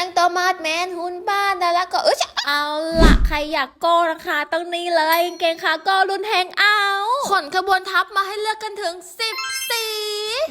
แต่งตัวมาดแมนหุ่นบ้านแล้วก็เออเอาละใครอยากโก้นะคะต้องนี่เลยเกงขาโก้รุ่นแฮงเอาขนขบวนทัพมาให้เลือกกันถึง 10สี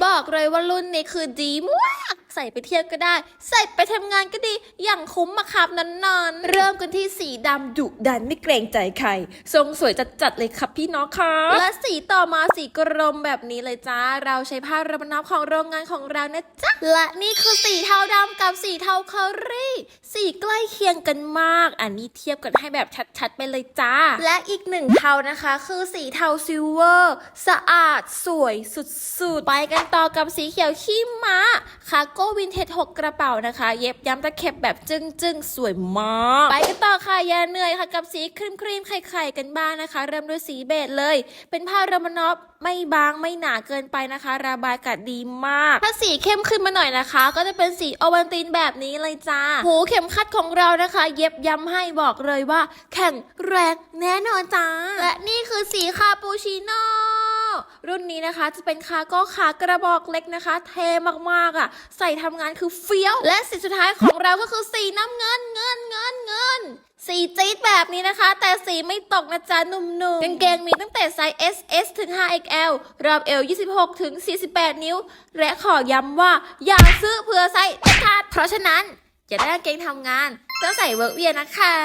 บอกเลยว่ารุ่นนี้คือดีมากใส่ไปเที่ยวก็ได้ ใส่ไปทำงานก็ดี อย่างคุ้มมาครับนอนๆเริ่มกันที่สีดำดุดันไม่เกรงใจใคร ทรงสวยจัดๆเลยครับพี่น้องคะและสีต่อมาสีกรมแบบนี้เลยจ้า เราใช้ผ้าระบนับของโรงงานของเรานะจ๊ะ และนี่คือสีเทาดำกับสีเทาเคอรี่ สีใกล้เคียงกันมาก อันนี้เทียบกันให้แบบชัดๆไปเลยจ้า และอีกหนึ่งเทานะคะ คือสีเทาซิลเวอร์ สะอาดสวยสุดๆ ไปกันต่อกับสีเขียวขี้ม้าคาโก้วินเทจ6กระเป๋านะคะ เย็บย้ำตะเข็บแบบจึ้งๆสวยมาก ไปกันต่อค่ะอยาเหนื่อยค่ะกับสีครีมครีมๆไข่ๆกันบ้างนะคะ เริ่มด้วยสีเบจเลย เป็นผ้าระมานอฟไม่บางไม่หนาเกินไปนะคะ ระบายอากาศดีมาก ถ้าสีเข้มขึ้นมาหน่อยนะคะ ก็จะเป็นสีโอวันตินแบบนี้เลยจ้า หูเข็มขัดของเรานะคะ เย็บย้ำให้บอกเลยว่า แข็งแรงแน่นอนจ้าและนี่คือสีคาปูชิโน่ รุ่นนี้นะคะจะเป็นคาโก้ขากระบอกเล็กนะคะ เทมากๆอะ ใส่ทำงานคือเฟี้ยว และสีสุดท้ายของเราก็คือสีน้ำเงินเงินเงินเงินสีจี๊ดแบบนี้นะคะ แต่สีไม่ตกนะจ๊ะหนุ่มๆกางเกงมีตั้งแต่ไซส์ S S ถึง 5XL รอบเอว 26 ถึง 48 นิ้ว และขอย้ำว่า อย่าซื้อเผื่อไซส์ขาดเพราะฉะนั้นอย่าได้กางเกงทำงานต้องใส่เวิร์กเวียนะคะ